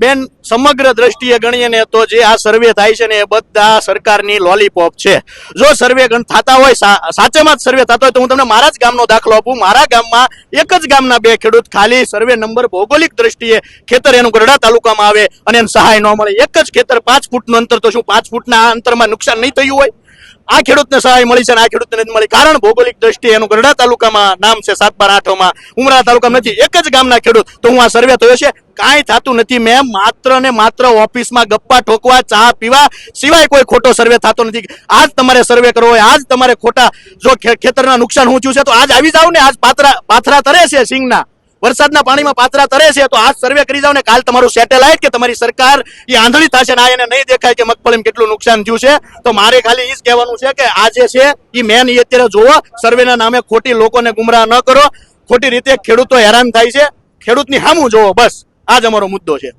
બેન, સમગ્ર દ્રષ્ટિએ ગણીએ ને તો જે આ સર્વે થાય છે ને એ બધા સરકારની લોલીપોપ છે. જો સર્વે ગણ, થતા હોય સાચેમાં જ સર્વે થતો હોય તો હું તમને મારા જ ગામનો દાખલો આપું. મારા ગામમાં એક જ ગામના બે ખેડૂત ખાલી સર્વે નંબર ભૌગોલિક દ્રષ્ટિએ ખેતર એનું ગઢડા તાલુકામાં આવે અને એને સહાય ન મળે. એક જ ખેતર પાંચ ફૂટનું અંતર તો શું પાંચ ફૂટના અંતરમાં નુકસાન નહીં થયું હોય? આ ખેડૂતને સહાય મળી છે અને આ ખેડૂતને નથી મળી. કારણ ભૌગોલિક દ્રષ્ટિએ એનું ગરડા તાલુકામાં નામ છે સાત બાર આઠોમાં. ઉમરા તાલુકામાં નથી. એક જ ગામના ખેડૂત. તો હું આ સર્વે થયો છે? કાંઈ થતું નથી. મેમ માત્ર ને માત્ર ઓફિસમાં ગપ્પા ઠોકવા, ચા પીવા સિવાય કોઈ ખોટો સર્વે થતો નથી. આજ તમારે સર્વે કરવો હોય, આજ તમારે ખોટા, જો ખેતરના નુકસાન ઊંચું છે, તો આજ આવી જાવ ને, આજ પાત્રા પાથરા તરે છે સિંગના વરસાદના પાણીમાં પાત્રા તરે છે, તો આજ સર્વે કરી જાવ ને, કાલ તમારું સેટેલાઇટ કે તમારી સરકાર એ આંધળી થશે ને, આ એને નહીં દેખાય કે મગફળીમાં કેટલું નુકસાન થયું છે. તો મારે ખાલી એ જ કહેવાનું છે કે આ જે છે એ મેન એ અત્યારે જોવો સર્વેના નામે ખોટી લોકોને ગુમરાહ ન કરો. ખોટી રીતે ખેડૂતો હેરાન થાય છે. ખેડૂતની હામું જોવો બસ. આ જ અમારો મુદ્દો છે.